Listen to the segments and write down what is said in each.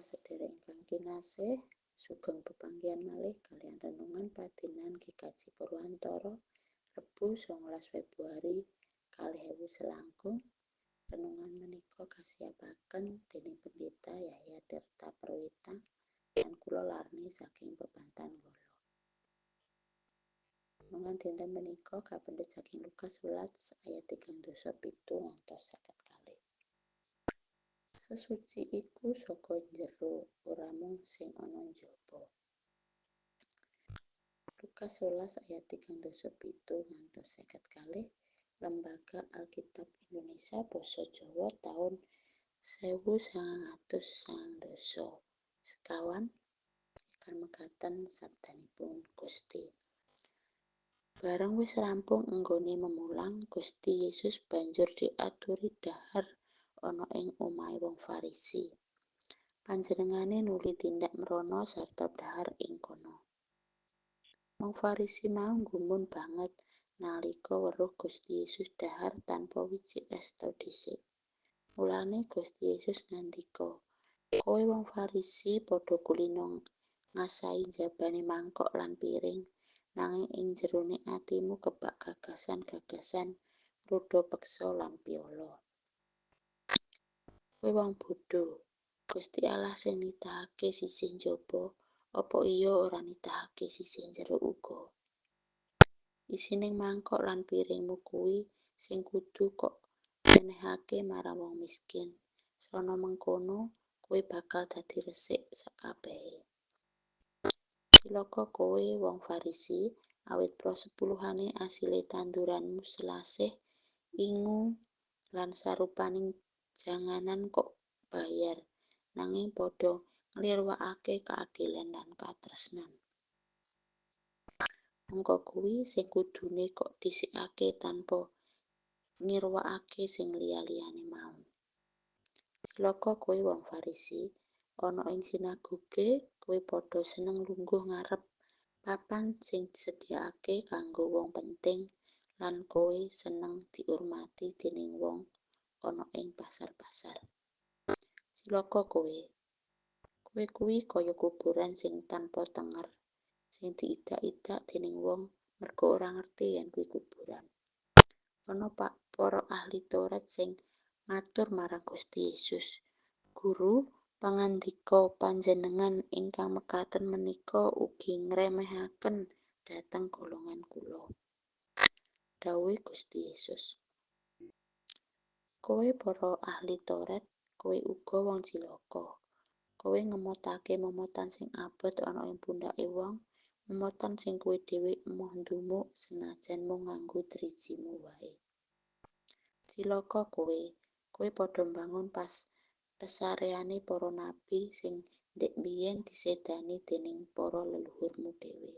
Para sedherek ingkang kinasih, sugeng pepanggihan malih kalian renungan padinan GKJ Purwantara Rebu 19 Februari 2019. Renungan menika kasiapaken dening Pendeta Yahya Tirta Perwita lan kula larni saking Pepantan Golo. Renungan dinten menika kapendhet saking Lukas 11 ayat 3 dosa 7 ngantos 50 Sesuci iku saka njero, ora mung sing ana njaba. Lukas 11 ayat 3 dosa 7 ngantos 50 Lembaga Alkitab Indonesia Basa Jawa tahun 1992 sekawan ikan mekaten sabdanipun Gusti. Bareng wis rampung enggone memulang, Gusti Yesus banjur diaturi dhahar ana ing omahe wong Farisi. Panjenengane nuli tindak mrana sarta dhahar ing kono. Wong Farisi mau gumun banget nalika weruh Gusti Yesus dhahar tanpa wiji esta dhisik. Mulane Gusti Yesus ngandika, "Kowe wong Farisi padha kulino ngasahi njabane mangkok lan piring, nanging ing jerone atimu kebak gagasan-gagasan ruda peksa lan piala." Kowe wong bodho, Gusti Allah sing nitahake sisih njaba, apa iya ora nitahake sisih njero uga? Isining mangkok lan piringmu kuwi sing kudu kok menehake marang wong miskin. Srana mengkono kowe bakal dadi resik sakabehe. Cilaka kowe wong Farisi, awit prosepuluhane asile tanduranmu selasih, ingu lan sarupaning janganan kok bayar, nanging padha nglirwakake kaadilan lan katresnan. Mengko kuwi sing kudune kok dhisikake tanpa ngirwakake sing liya-liyane mau. Cilaka kowe wong Farisi, ana ing sinagoge kowe padha seneng lungguh ngarep papan sing disediakake kanggo wong penting lan kowe seneng diurmati dening wong ana ing pasar-pasar. Cilaka kowe! Kowe kuwi kaya kuburan sing tanpa tenger, sing diidak-idak dening wong merga ora ngerti yen kuwi kuburan. Ana para ahli Taurat sing matur marang Gusti Yesus, "Guru, pangandika Panjenengan ingkang mekaten menika ugi ngremehaken dhateng golongan kula." Dawuhe Gusti Yesus, "Kowe para ahli Taurat, kowe uga wong cilaka. Kowe ngemotake momotan sing abot ana ing pundhake wong, momotan sing kowe dhewe emoh ndumuk senajan mung nganggo drijimu wae. Cilaka kowe! Kowe padha mbangun pesareane para nabi sing ndhik biyen disedani dening para leluhurmu dhewe.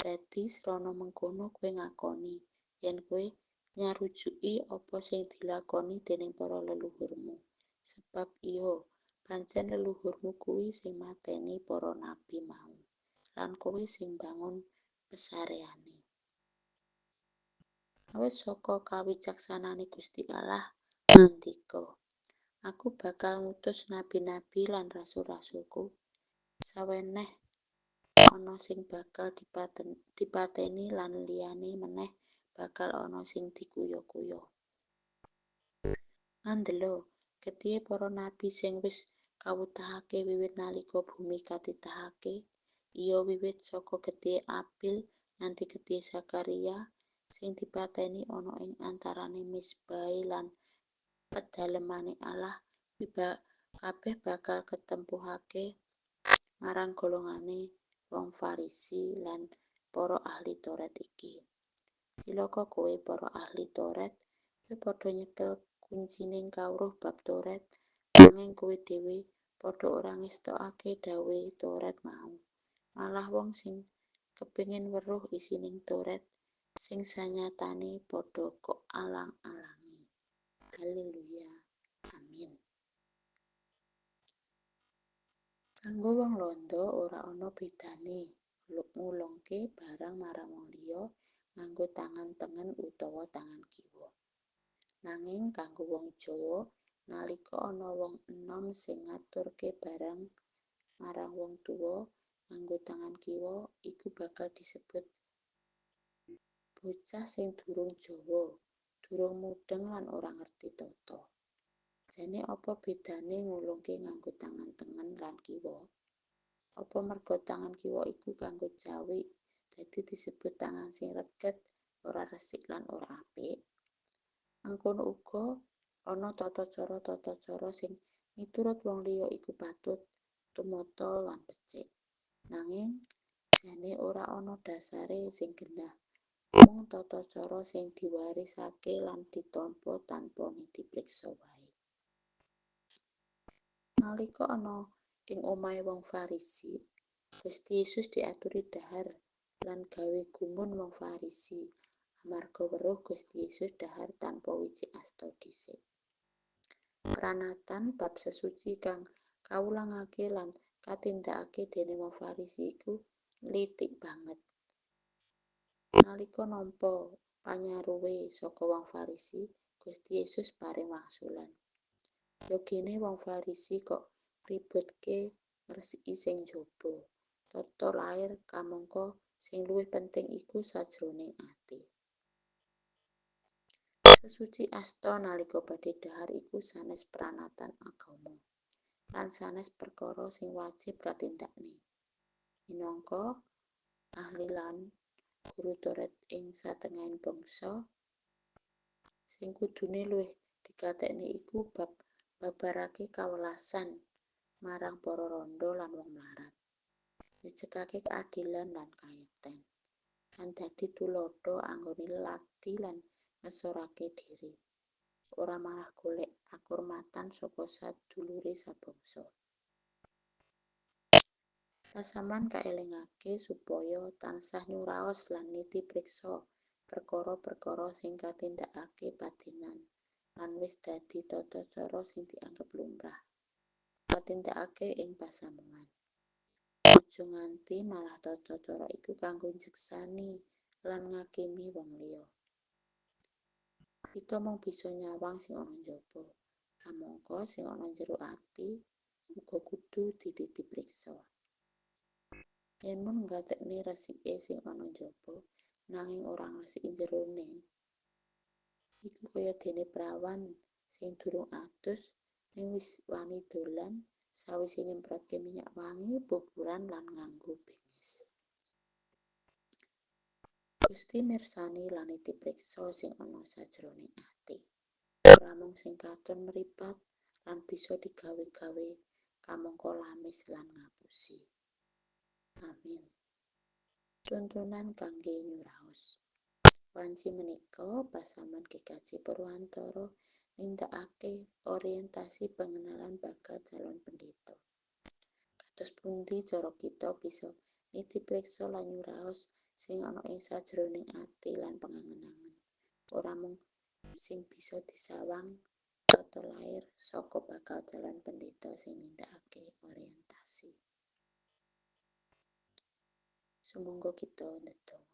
Dadi srana mengkono kowe ngakoni yen kowe nyarujuki apa sing dilakoni dening para leluhurmu. Sebab iya, pancen leluhurmu kuwi sing mateni para nabi mau, lan kowe sing mbangun pesareane. Awit saka kawicaksanane Gusti Allah ngandika, Aku bakal ngutus nabi-nabi lan rasul-rasulku. Sawenèh ana sing bakal dipateni lan liyane meneh bakal ana sing dikuya-kuya. Ngandela, getihé para nabi sing wis kawutahake wiwit nalika bumi katitahake, iya wiwit saka getihé Abil nganti getihé Zakaria, sing dipateni ana ing antarane mezbahe lan pedalemane Allah, kuwi kabeh bakal ketempuhake marang golongane wong Farisi lan para ahli Taurat iki. Cilaka kowe para ahli Taurat, kowe padha nyekel kuncining kawruh bab Taurat, nanging kowe dhewe padha ora ngestokake dawuhe Taurat mau. Malah wong sing kepengin weruh isining Taurat sing sanyatane padha kok alang-alangi. Haleluya! Amin. Kanggo wong londo ora ana bedane ngulungke barang marang wong liya nganggo tangan tengen utawa tangan kiwa. Nanging kanggo wong Jawa nalika ana wong enom sing ngaturke barang marang wong tuwa nganggo tangan kiwa iku bakal disebut bocah sing durung jawa durung mudheng lan ora ngerti tata. Jane apa bedane ngulungke nganggo tangan tengen lan kiwa? Apa merga tangan kiwa iku kanggo cawik dadi disebut tangan sing reget ora resik lan ora apik. Mangkono uga ana tata-cara-tata-cara sing miturut wong liya iku patut tumata lan becik. Nanging jane ora ana dhasare sing genah. Mung tata-cara sing diwarisake lan ditampa tanpa dipriksa wae. Nalika ana ing omahe wong Farisi Gusti Yesus diaturi dhahar lan gawe gumun wong Farisi. Amarga weruh Gusti Yesus dhahar tanpa wijik asta dhisik. Pranatan bab sesuci kang kawulangake lan katindakake dening wong Farisi iku nlitik banget. Nalika nampa panyaruwe saka wong Farisi Gusti Yesus paring wangsulan yogene wong Farisi kok ributke ngresiki sing njaba tata lair kamangka sing luwih penting iku sajroning ati. Sesuci asta nalika badhe dhahar iku sanes pranatan agama lan sanes perkara sing wajib katindakne. Minangka ahli lan guru Taurat ing satengahing bangsa sing kudune luwih digatekne iku bab babarake kawelasan marang para randha lan wong mlarat njejegake keadilan lan kayekten. Lan dadi tuladha anggone lelati lan ngesorake diri. Ora malah golek kakurmatan saka sadulure sabangsa. Pasaman kaelingake supaya tansah nyuraos lan nitipriksa perkara-perkara sing katindakake padinan lan wis dadi tata-cara sing dianggep lumrah. Katindakake ing pasamuan aja nganti malah tata-cara iku kanggo njeksani lan ngakimi wong liya. Kita mung bisa nyawang sing ana njaba. Kamangka sing ana njero ati uga kudu ditipriksa yen mung nggatekne resike sing ana njaba nanging ora ngresiki njerone iku kaya dene prawan sing durung adus ning wis wani dolan sawise nyemprotke minyak wangi buburan lan nganggo bengis Gusti mirsani lan nitipriksa sing ana sajroning ati. Ora mung sing katon mripat lan bisa digawe-gawe kamangka lamis lan ngapusi. Amin. Tuntunan kangge nyuraos. Wanci menika pasaman kekaji Purwantara nindakake orientasi pengenalan bakal calon pendeta. Kados pundi cara kita bisa nitipriksa lan nyuraos sing ana ing sajroning ati lan pangangen-angen ora mung sing bisa disawang tata lair saka bakal calon pendeta sing nindakake orientasi. Sumangga kita ndedonga.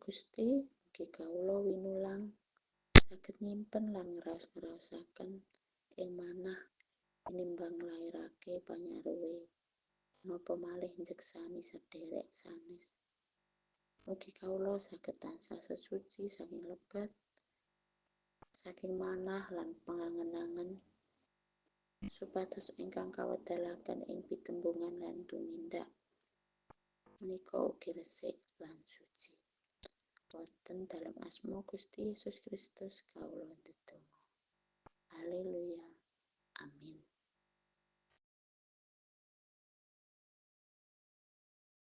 Gusti mugi kawula winulang saged nyimpen lan ngraos-ngraosaken ing manah tinimbang nglairake panyaruwe napa malih njeksani sedherek sanes. Mugi kawula saged tansah sesuci saking lebet saking manah lan pangangen-angen supados ingkang kawedalaken ing pitembungan lan tumindak. Menika ugi resik lan suci wonten dalam asma Gusti Yesus Kristus kawula ndedonga haleluya. Amin.